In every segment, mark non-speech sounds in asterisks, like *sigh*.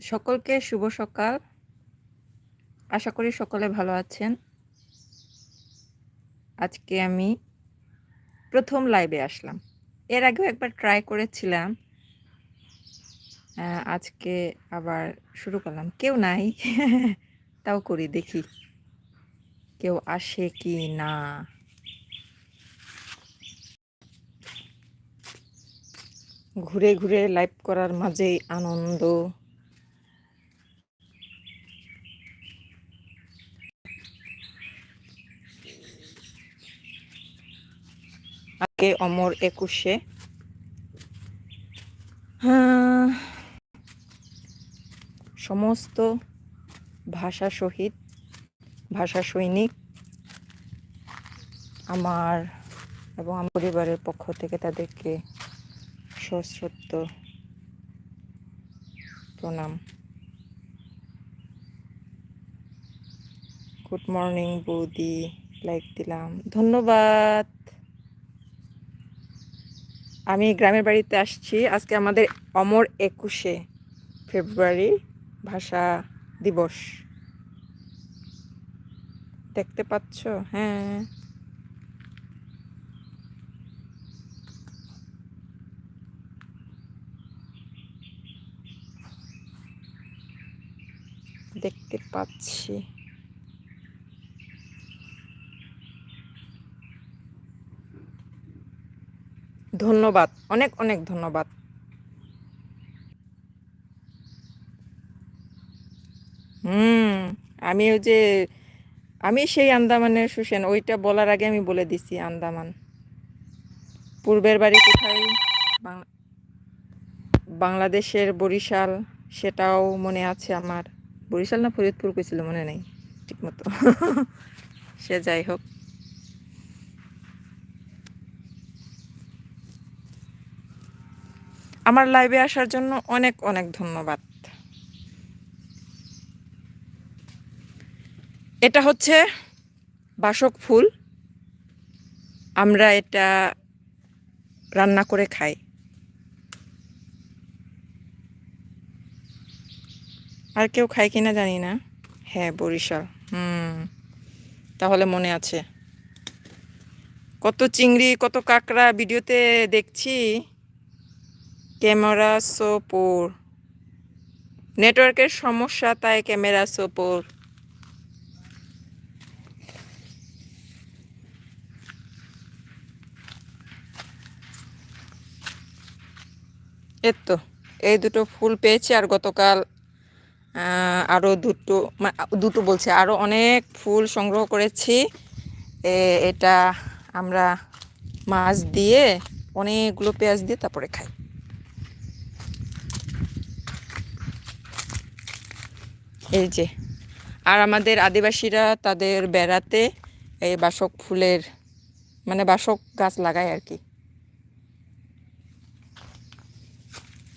সকলকে শুভ সকাল। আশা করি সকলে ভালো আছেন। আজকে আমি প্রথম লাইভে আসলাম। এর আগেও একবার ট্রাই করেছিলাম। আজকে আবার শুরু করলাম। কেউ নাই, *laughs* তাও করি দেখি। কেউ আসে কি না? ঘুরে ঘুরে লাইভ করার মাঝেই আনন্দ। আজকে অমর একুশে? সমস্ত ভাষা শহীদ ভাষা সৈনিক আমার এবং আমার পরিবারের পক্ষ থেকে তাদেরকে সশ্রদ্ধ প্রণাম। গুড মর্নিং, বৌদি। লাইক দিলাম। ধন্যবাদ। আমি গ্রামের বাড়িতে আসছি। আজকে আমাদের অমর একুশে ফেব্রুয়ারি ভাষা দিবস। দেখতে পাচ্ছ? হ্যাঁ। দেখতে পাচ্ছি। ধন্যবাদ, অনেক অনেক ধন্যবাদ। হুম, আমি ওই যে, আমি সেই আন্দামানের সুসেন, ওইটা বলার আগে আমি বলে দিছি আন্দামান। পূর্বের বাড়ি কোথায়? বাংলাদেশের বরিশাল, সেটাও মনে আছে আমার। বরিশাল না ফরিদপুর কইছিল, মনে নেই ঠিকমতো *laughs* সে যাই হোক। আমার লাইভে আসার জন্য অনেক অনেক ধন্যবাদ। এটা হচ্ছে বাসক ফুল। আমরা এটা রান্না করে খাই। আর কেউ খায় কিনা জানি না। হ্যাঁ বরিশাল। হুম, তাহলে মনে আছে। কত চিংড়ি, কত কাঁকড়া ভিডিওতে দেখছি। ক্যামেরা সোপোর। নেটওয়ার্কের সমস্যা তাই ক্যামেরা সোপোর। এর তো এই দুটো ফুল পেয়েছি আর গতকাল আহ, আরও দুটো দুটো বলছে আরও অনেক ফুল সংগ্রহ করেছি। এটা আমরা মাছ দিয়ে অনেকগুলো পেঁয়াজ দিয়ে তারপরে খাই। এই যে, আর আমাদের আদিবাসীরা তাদের বেড়াতে এই বাসক ফুলের মানে বাসক গাছ লাগায় আর কি।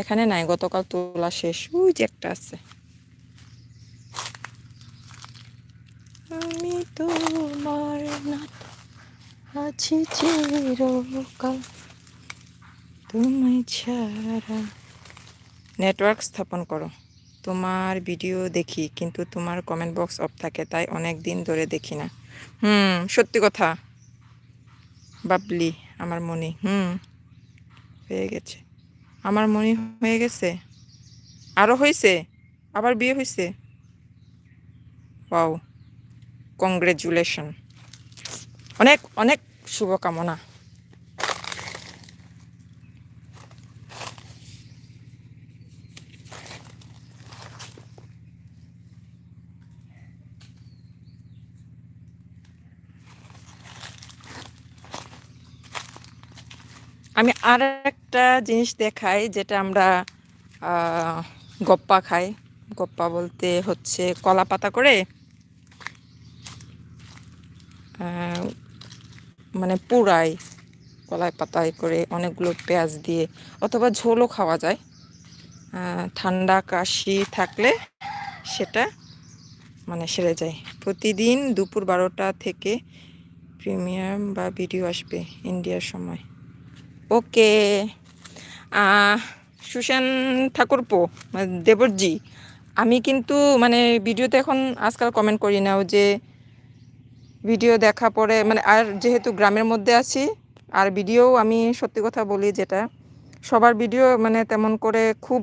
এখানে নাই, গতকাল তোলা শেষ। ওই যে একটা আছে। আমি তোমার আছি চিরকাল। তুমি ছাড়া নেটওয়ার্ক স্থাপন করো। তোমার ভিডিও দেখি, কিন্তু তোমার কমেন্ট বক্স অফ থাকে, তাই অনেক দিন ধরে দেখি না। হুম, সত্যি কথা। বাবলি, আমার মনে, হুম, হয়ে গেছে। আমার মনে হয়ে গেছে? আরও হয়েছে আবার বিয়ে হয়েছে ওয়াও কংগ্রেচুলেশন অনেক অনেক শুভকামনা। আমি আর একটা জিনিস দেখাই যেটা আমরা গপ্পা খাই। গপ্পা বলতে হচ্ছে কলা পাতা করে মানে পুরাই কলাই পাতায় করে অনেকগুলো পেঁয়াজ দিয়ে অথবা ঝোলও খাওয়া যায়। ঠান্ডা কাশি থাকলে সেটা মানে সেরে যায়। প্রতিদিন দুপুর বারোটা থেকে প্রিমিয়াম বা ভিডিও আসবে ইন্ডিয়ার সময়। ওকে। সুশান ঠাকুরপো দেবরজি, আমি কিন্তু মানে ভিডিওতে এখন আজকাল কমেন্ট করি না যে ভিডিও দেখা পরে মানে আর যেহেতু গ্রামের মধ্যে আছি, আর ভিডিও আমি সত্যি কথা বলি যেটা, সবার ভিডিও মানে তেমন করে খুব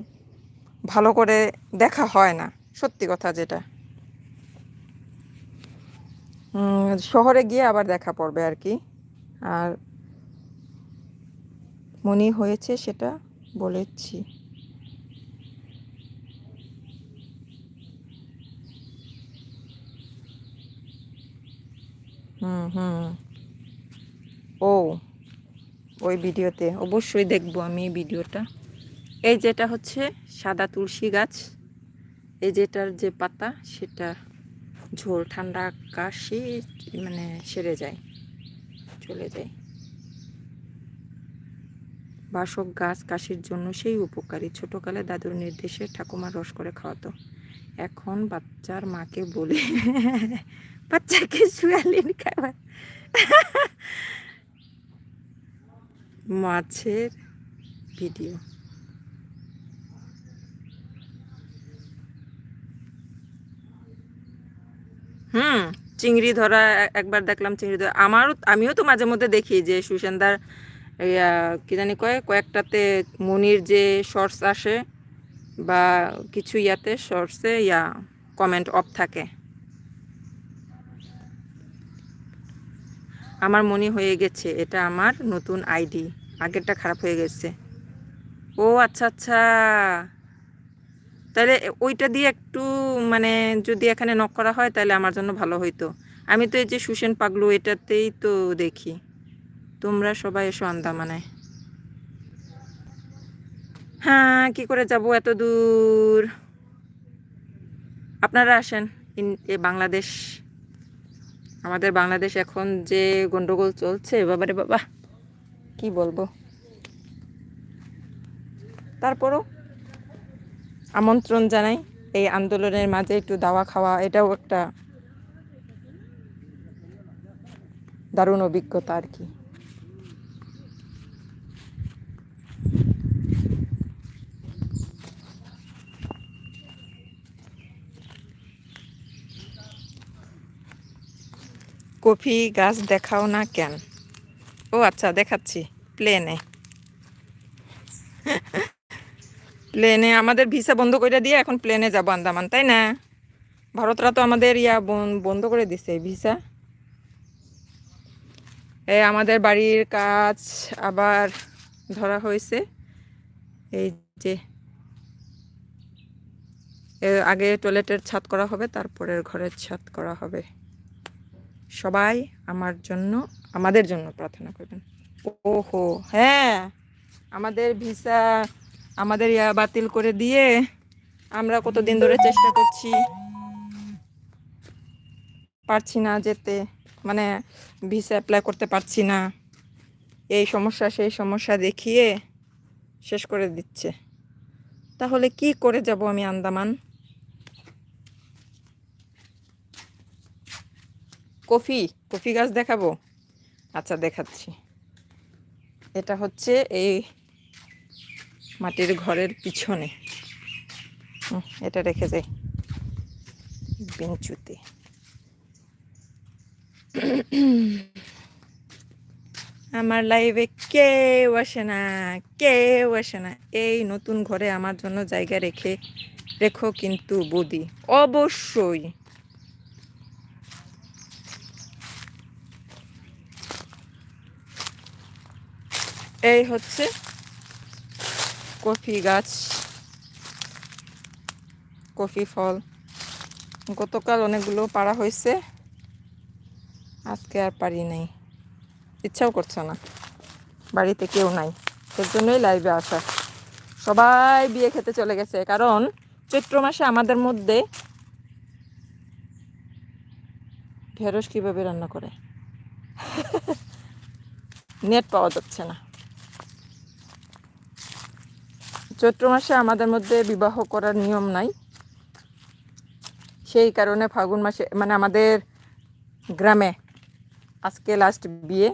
ভালো করে দেখা হয় না, সত্যি কথা যেটা। শহরে গিয়ে আবার দেখা পড়বে আর কি, আর মনে হয়েছে সেটা বলেছি। হুম হুম। ও, ওই ভিডিওতে। অবশ্যই দেখব আমি এই ভিডিওটা। এই যেটা হচ্ছে সাদা তুলসী গাছ, এই যেটার যে পাতা, সেটা ঝোল, ঠান্ডা কাশি মানে সেরে যায়, চলে যায়। বাসক গাছ কাশির জন্য সেই উপকারী। ছোটকালে দাদুর নির্দেশে ঠাকুমা রস করে খাওয়াতো। এখন বাচ্চার মাকে বলে *laughs* বাচ্চাকে শুয়ালিন খাবার *laughs* মাছের ভিডিও। হুম, চিংড়ি ধরা একবার দেখলাম চিংড়ি ধরা। আমারও, আমিও তো মাঝে মধ্যে দেখি যে সুসেন্দার কি জানি কয়, কয়েকটাতে মনির যে শর্টস আসে বা কিছু ইয়াতে শর্টসে ইয়া কমেন্ট অফ থাকে। আমার মনে হয়ে গেছে, এটা আমার নতুন আইডি। আগেরটা খারাপ হয়ে গেছে। ও আচ্ছা আচ্ছা। তাহলে ওইটা দিয়ে একটু মানে যদি এখানে নক করা হয়, তাহলে আমার জন্য ভালো হইতো। আমি তো এই যে সুসেন পাগলু, এটাতেই তো দেখি। তোমরা সবাই এসো আন্দামানে। হ্যাঁ কি করে যাব এত দূর? আপনারা আসেন বাংলাদেশ। আমাদের বাংলাদেশ এখন যে গন্ডগোল চলছে বাবারে বাবা, কি বলব? তারপরও আমন্ত্রণ জানাই এই আন্দোলনের মাঝে একটু দাওয়া খাওয়া, এটাও একটা দারুণ অভিজ্ঞতা আর কি। কফি গাছ দেখাও না কেন? ও আচ্ছা দেখাচ্ছি। প্লেনে প্লেনে আমাদের ভিসা বন্ধ করে দিয়ে এখন প্লেনে যাব আন্দামান, তাই না? ভারতরা তো আমাদের ইয়া বন- বন্ধ করে দিছে ভিসা এই আমাদের বাড়ির কাজ আবার ধরা হয়েছে। এই যে, এ, আগে টয়লেটের ছাদ করা হবে, তারপরের ঘরের ছাদ করা হবে। সবাই আমার জন্য, আমাদের জন্য প্রার্থনা করবেন। ওহো হ্যাঁ আমাদের ভিসা আমাদের ইয়া বাতিল করে দিয়ে আমরা কতদিন ধরে চেষ্টা করছি। পারছি না যেতে মানে ভিসা অ্যাপ্লাই করতে পারছি না। এই সমস্যা, সেই সমস্যা দেখিয়ে শেষ করে দিচ্ছে। তাহলে কি করে যাব আমি আন্দামান? কফি কফি গাছ দেখাবো? আচ্ছা দেখাচ্ছি। এটা হচ্ছে এই মাটির ঘরের পিছনে। এটা রেখে যাই। বেঞ্চুতে। আমার লাইভে কেউ আসে না, কেউ আসে না। এই নতুন ঘরে আমার জন্য জায়গা রেখে, রেখো কিন্তু বদি। অবশ্যই। এই হচ্ছে কফি গাছ, কফি ফল। গতকাল অনেকগুলো পাড়া হয়েছে, আজকে আর পারি নাই। ইচ্ছাও করছে না, বাড়িতে কেউ নাই। এর জন্যই লাইভে আসা। সবাই বিয়ে খেতে চলে গেছে, কারণ চৈত্র মাসে আমাদের মধ্যে ঢেঁড়স কীভাবে রান্না করে? *laughs* নেট পাওয়া যাচ্ছে না। চৈত্র মাসে আমাদের মধ্যে বিবাহ করার নিয়ম নাই। সেই কারণে ফাগুন মাসে মানে আমাদের গ্রামে আজকে লাস্ট বিয়ে।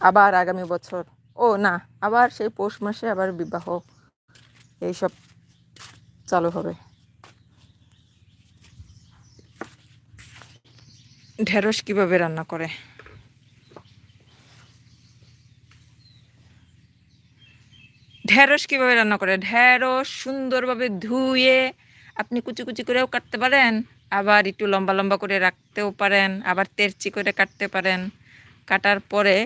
আবার আগামী বছর। ও না, আবার সেই পৌষ মাসে আবার বিবাহ। এইসব চালু হবে। ঢেঁড়স কীভাবে রান্না করে? ঢেঁড়স কীভাবে রান্না করে? ঢেঁড়স সুন্দরভাবে ধুয়ে আপনি কুচি কুচি করেও কাটতে পারেন, আবার একটু লম্বা লম্বা করে রাখতেও পারেন, আবার তেরচি করে কাটতে পারেন। কাটার পরে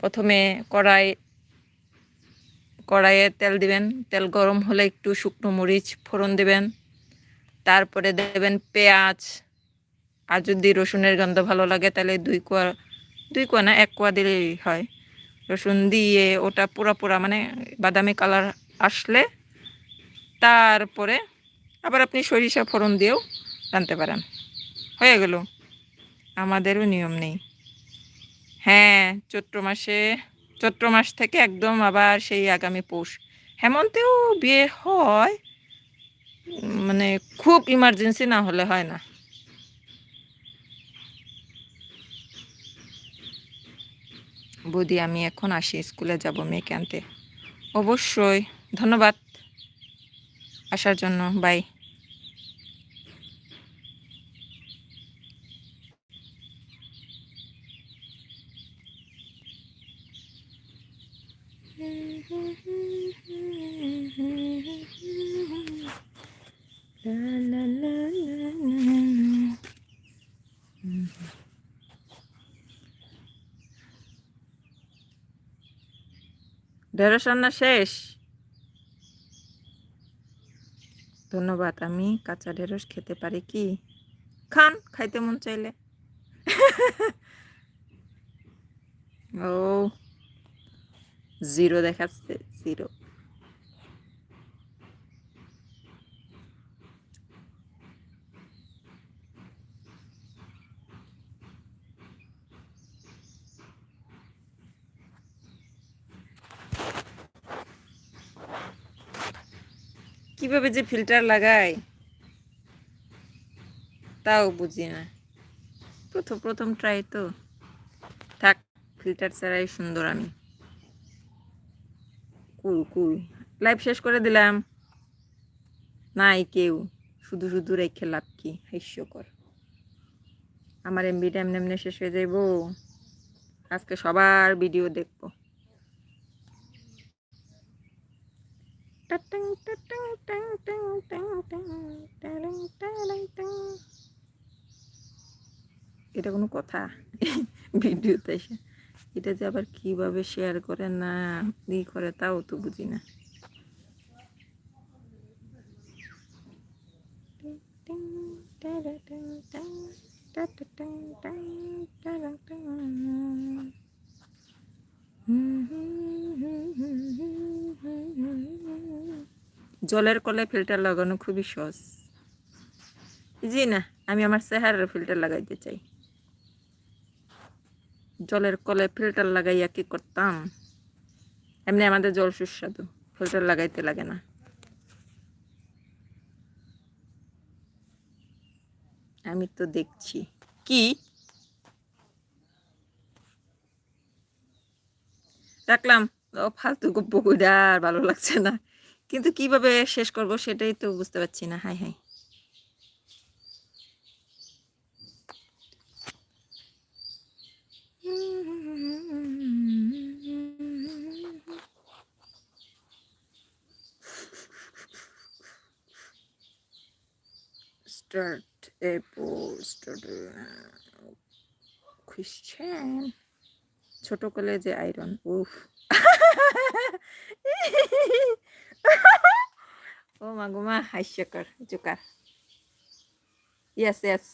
প্রথমে কড়াই, কড়াইয়ে তেল দিবেন। তেল গরম হলে একটু শুকনো মরিচ ফোড়ন দিবেন। তারপরে দেবেন পেঁয়াজ। আর যদি রসুনের গন্ধ ভালো লাগে, তাহলে দুই কোয়া দুই কোয়া না, এক কোয়া দিলেই হয়। রসুন দিয়ে ওটা পুরা পুরা মানে বাদামি কালার আসলে তারপরে আবার আপনি সরিষা ফোড়ন দিয়েও রাঁধতে পারেন। হয়ে গেল। আমাদেরও নিয়ম নেই। হ্যাঁ চৈত্র মাসে, চৈত্র মাস থেকে একদম আবার সেই আগামী পৌষ। হেমন্তেও বিয়ে হয় মানে খুব ইমার্জেন্সি না হলে হয় না। বৌদি আমি এখন আসি স্কুলে যাব মেয়েকে আনতে। অবশ্যই ধন্যবাদ। আসার জন্য বাই ঢেঁড়স রান্না শেষ। ধন্যবাদ, আমি কাঁচা ঢেঁড়স খেতে পারি কি? খান, খাইতে মন চাইলে। *laughs* ও, জিরো দেখাচ্ছে, জিরো। কীভাবে যে ফিল্টার লাগাই? তাও বুঝি না। প্রথম প্রথম ট্রাই তো। থাক, ফিল্টার ছাড়াই সুন্দর আমি। কুল কুল। লাইভ শেষ করে দিলাম। নাই কেউ। শুধু শুধু রেখে লাভ কি? হাস্যকর। আমার এমবিটা এমনি এমনি শেষ হয়ে যাইব। আজকে সবার ভিডিও দেখব। এটা কোনো কথা? ভিডিওতে এসে। এটা যে আবার কীভাবে শেয়ার করে? না, ই করে, তাও তো বুঝি না। জলের কলে ফিল্টার লাগানো খুবই সহজ। জি না, আমি আমার চেহারার ফিল্টার লাগাইতে চাই। জলের কলে ফিল্টার লাগাইয়া কি করতাম? এমনি আমাদের জল সুস্বাদু ফিল্টার লাগাইতে লাগে না। আমি তো দেখছি। কি? রাখলাম। ফালতু গপ্প আর ভালো লাগছে না। কিন্তু কীভাবে শেষ করব সেটাই তো বুঝতে পারছি না। Hi hi. Start April, start Christian. ছোট কলেজে আয়রন উফ। ও মা গো মা হাস্যকর জোকার। ইয়াস ইয়েস